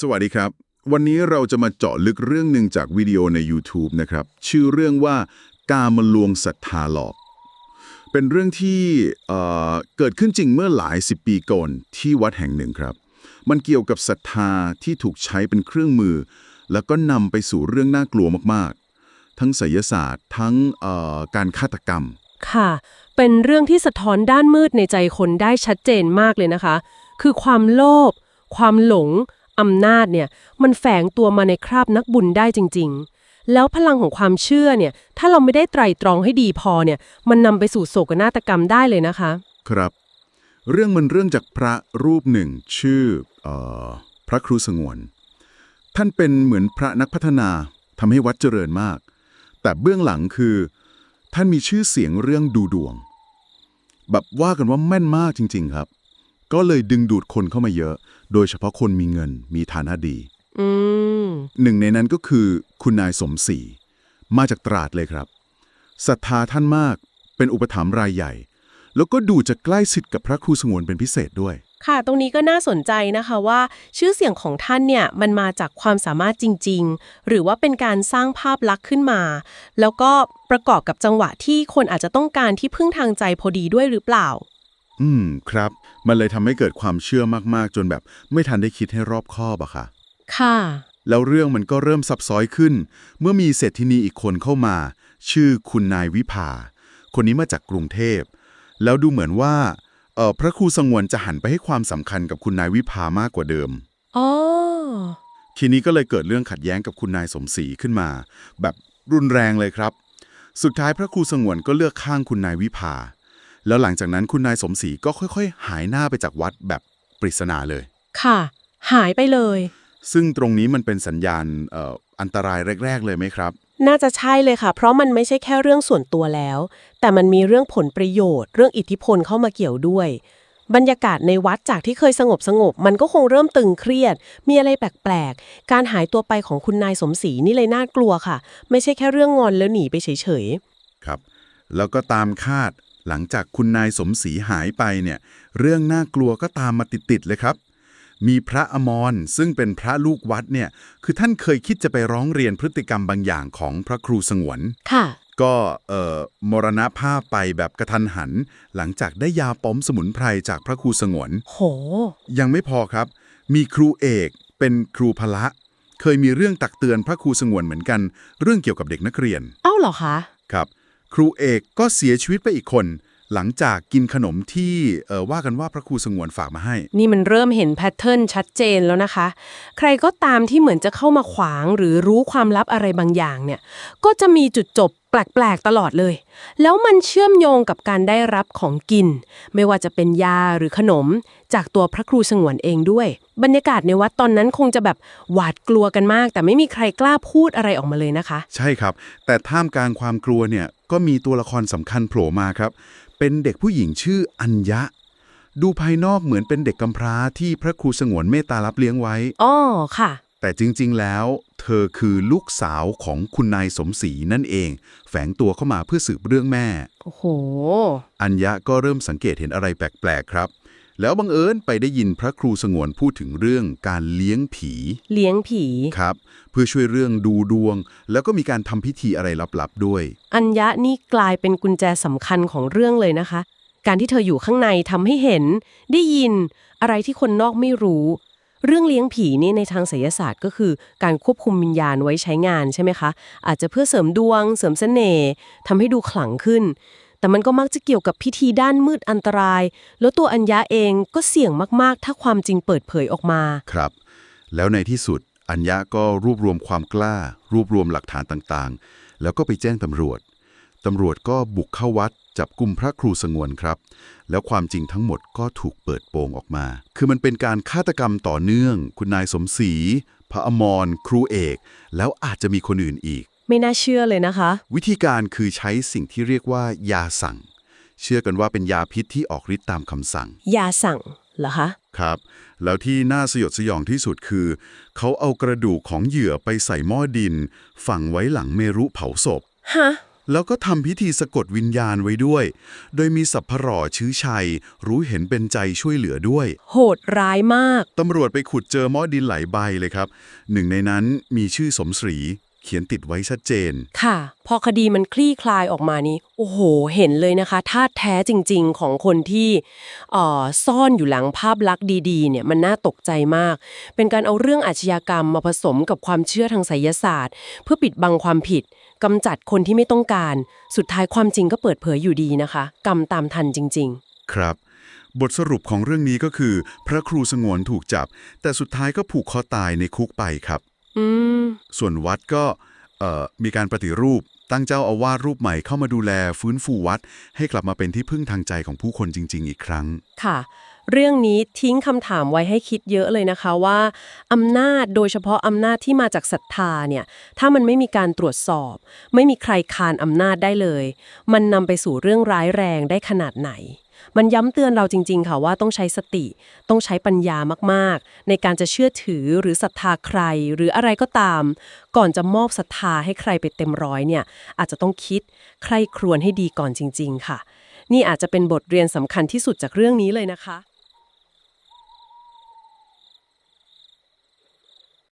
สวัสดีครับ วันนี้เราจะมาเจาะลึกเรื่องหนึ่งจากวิดีโอใน YouTube นะครับ ชื่อเรื่องว่าการมลวงศรัทธาหลอก เป็นเรื่องที่เเกิดขึ้นจริงเมื่อหลายสิบปีก่อนที่วัดแห่งหนึ่งครับ มันเกี่ยวกับศรัทธาที่ถูกใช้เป็นเครื่องมือ แล้วก็นำไปสู่เรื่องน่ากลัวมากๆ ทั้งไสยศาสตร์ ทั้งการฆาตกรรม ค่ะ เป็นเรื่องที่สะท้อนด้านมืดในใจคนได้ชัดเจนมากเลยนะคะ คือความโลภความหลง อำนาจเนี่ยมันแฝงตัวมาในคราบนักบุญได้จริง ๆ แล้วพลังของความเชื่อเนี่ยถ้าเราไม่ได้ไตร่ตรองให้ดีพอเนี่ยมันนำไปสู่โศกนาฏกรรมได้เลยนะคะ ครับ เรื่องมันเรื่องจากพระรูปหนึ่ง ชื่อเออพระครูสงวน ท่านเป็นเหมือนพระนักพัฒนาทำให้วัดเจริญมาก แต่เบื้องหลังคือ ท่านมีชื่อเสียงเรื่องดูดวง แบบว่ากันว่าแม่นมากจริง ๆ ครับ ก็เลยดึงดูดคนเข้ามาเยอะ โดยเฉพาะคนมีเงินมีฐานะดีอืมหนึ่งในนั้นก็คือคุณนายสมศรีมาจากตราดเลยครับศรัทธาท่านมากเป็นอุปถัมภ์รายใหญ่ แล้วก็ดูจะใกล้ชิดกับพระครูสงวนเป็นพิเศษด้วย ค่ะ ตรงนี้ก็น่าสนใจนะคะว่า ชื่อเสียงของท่านเนี่ยมันมาจากความสามารถจริง ๆ หรือว่าเป็นการสร้างภาพลักษณ์ขึ้นมา แล้วก็ประกอบกับจังหวะที่คนอาจจะต้องการที่พึ่งทางใจพอดีด้วยหรือเปล่า อืมครับ มันเลยทำให้เกิดความเชื่อมากๆ จนแบบไม่ทันได้คิดให้รอบคอบอะค่ะ ค่ะ แล้วเรื่องมันก็เริ่มซับซ้อนขึ้น เมื่อมีเศรษฐินีอีกคนเข้ามา ชื่อคุณนายวิภา คนนี้มาจากกรุงเทพ แล้วดูเหมือนว่าเอ่อพระครูสงวนจะหันไปให้ความสำคัญกับคุณนายวิภามากกว่าเดิม อ๋อ ทีนี้ก็เลยเกิดเรื่องขัดแย้งกับคุณนายสมศรีขึ้นมา แบบรุนแรงเลยครับ สุดท้ายพระครูสงวนก็เลือกข้างคุณนายวิภา แล้วหลังจากนั้นคุณนายสมศรีก็ค่อยๆ หายหน้าไปจากวัดแบบปริศนาเลย ค่ะ หายไปเลย ซึ่งตรงนี้มันเป็นสัญญาณเอ่ออันตรายแรก ๆ เลยไหมครับ น่าจะใช่เลยค่ะ เพราะมันไม่ใช่แค่เรื่องส่วนตัวแล้ว แต่มันมีเรื่องผลประโยชน์ เรื่องอิทธิพลเข้ามาเกี่ยวด้วย บรรยากาศในวัดจากที่เคยสงบสงบๆมันก็คงเริ่มตึงเครียด มีอะไรแปลกๆ การหายตัวไปของคุณนายสมศรีนี่เลยน่ากลัวค่ะ ไม่ใช่แค่เรื่องงอนแล้วหนีไปเฉยครับ แล้วก็ตามคาด หลังจากคุณนายสมศรีหายไปเนี่ย เรื่องน่ากลัวก็ตามมาติดๆเลยครับ มีพระอมรซึ่งเป็นพระลูกวัดเนี่ย คือท่านเคยคิดจะไปร้องเรียนพฤติกรรมบางอย่างของพระครูสงวนๆค่ะ ก็เอ่อมรณภาพไปแบบกระทันหัน หลังจากได้ยาป้อมสมุนไพรจากพระครูสงวน โห ยังไม่พอครับ มีครูเอกเป็นครูพละเคยมีเรื่องตักเตือนพระครูสงวนเหมือนกัน เรื่องเกี่ยวกับเด็กนักเรียน เอ้าเหรอคะ ครับ ครูเอกก็เสียชีวิตไปอีกคน หลังจากกินขนมที่เอ่อว่ากันว่าพระครูสงวนฝากมาให้ นี่มันเริ่มเห็นแพทเทิร์นชัดเจนแล้วนะคะ ใครก็ตามที่เหมือนจะเข้ามาขวางหรือรู้ความลับอะไรบางอย่างเนี่ย ก็จะมีจุดจบแปลกๆตลอดเลย แล้วมันเชื่อมโยงกับการได้รับของกิน ไม่ว่าจะเป็นยาหรือขนม จากตัวพระครูสงวนเองด้วย บรรยากาศในวัดตอนนั้นคงจะแบบหวาดกลัวกันมาก แต่ไม่มีใครกล้าพูดอะไรออกมาเลยนะคะ ใช่ครับ แต่ท่ามกลางความกลัวเนี่ย ก็มีตัวละครสำคัญโผล่มาครับ เป็นเด็กผู้หญิงชื่ออัญญะ ดูภายนอกเหมือนเป็นเด็กกำพร้าที่พระครูสงวนเมตตารับเลี้ยงไว้อ้อค่ะ แต่จริงๆแล้ว เธอคือลูกสาวของคุณนายสมศรีนั่นเอง แฝงตัวเข้ามาเพื่อสืบเรื่องแม่ โอ้โห อัญญะก็เริ่มสังเกตเห็นอะไรแปลกๆครับ แล้วบังเอิญไปได้ยินพระครูสงวนพูดถึงเรื่องการเลี้ยงผี เลี้ยงผีครับ เพื่อช่วยเรื่องดูดวง แล้วก็มีการทำพิธีอะไรลับๆด้วย อัญญะนี่กลายเป็นกุญแจสำคัญของเรื่องเลยนะคะ การที่เธออยู่ข้างในทำให้เห็น ได้ยินอะไรที่คนนอกไม่รู้ เรื่องเลี้ยงผีนี่ในทางไสยศาสตร์ก็คือ การควบคุมวิญญาณไว้ใช้งานใช่ไหมคะ อาจจะเพื่อเสริมดวง เสริมเสน่ห์ทำให้ดูขลังขึ้น แต่มันก็มักจะเกี่ยวกับพิธีด้านมืดอันตราย แล้วตัวอัญญะเองก็เสี่ยงมากๆ ถ้าความจริงเปิดเผยออกมา ครับ แล้วในที่สุด อัญญะก็รวบรวมความกล้า รวบรวมหลักฐานต่างๆ แล้วก็ไปแจ้งตำรวจตำรวจก็บุกเข้าวัด จับกลุ่มพระครูสงวนครับ แล้วความจริงทั้งหมดก็ถูกเปิดโปงออกมา คือมันเป็นการฆาตกรรมต่อเนื่อง คุณนายสมศรีพระอมร ครูเอก แล้วอาจจะมีคนอื่นอีก ไม่น่าเชื่อเลยนะคะ วิธีการคือใช้สิ่งที่เรียกว่ายาสั่ง เชื่อกันว่าเป็นยาพิษที่ออกฤทธิ์ตามคำสั่ง ยาสั่งเหรอคะ ครับ แล้วที่น่าสยดสยองที่สุดคือ เขาเอากระดูกของเหยื่อไปใส่หม้อดิน ฝังไว้หลังเมรุเผาศพ ฮะ แล้วก็ทำพิธีสะกดวิญญาณไว้ด้วย โดยมีสัพพะหร่อชื้อชัย รู้เห็นเป็นใจช่วยเหลือด้วย โหดร้ายมาก ตำรวจไปขุดเจอหม้อดินหลายใบเลยครับ หนึ่งในนั้นมีชื่อสมศรี เขียนติดไว้ชัดเจน ค่ะ พอคดีมันคลี่คลายออกมานี่โอ้โห เห็นเลยนะคะท่าแท้จริง ๆ ของคนที่เอ่อซ่อนอยู่หลังภาพลักษณ์ดีๆ เนี่ยมันน่าตกใจมาก เป็นการเอาเรื่องอาชญากรรมมาผสมกับความเชื่อทางไสยศาสตร์ เพื่อปิดบังความผิดกำจัดคนที่ไม่ต้องการ สุดท้ายความจริงก็เปิดเผยอยู่ดีนะคะ กรรมตามทันจริงครับ บทสรุปของเรื่องนี้ก็คือ พระครูสงวนถูกจับ แต่สุดท้ายก็ผูกคอตายในคุกไปครับๆอืม ส่วนวัดก็มีการปฏิรูปตั้งเจ้าอาวาสรูปใหม่เข้ามาดูแลฟื้นฟูวัด ให้กลับมาเป็นที่พึ่งทางใจของผู้คนจริง ๆ อีกครั้ง ค่ะ เรื่องนี้ทิ้งคำถามไว้ให้คิดเยอะเลยนะคะว่าอำนาจโดยเฉพาะอำนาจที่มาจากศรัทธาเนี่ยถ้ามันไม่มีการตรวจสอบ ไม่มีใครคานอำนาจได้เลย มันนำไปสู่เรื่องร้ายแรงได้ขนาดไหน มันย้ำเตือนเราจริง ๆ ค่ะว่าต้องใช้สติ ต้องใช้ปัญญามากๆ ในการจะเชื่อถือหรือศรัทธาใคร หรืออะไรก็ตาม ก่อนจะมอบศรัทธาให้ใครไปเต็มร้อยเนี่ยอาจจะต้องคิดใครครวญให้ดีก่อนจริง ๆ ค่ะนี่อาจจะเป็นบทเรียนสำคัญที่สุดจากเรื่องนี้เลยนะคะ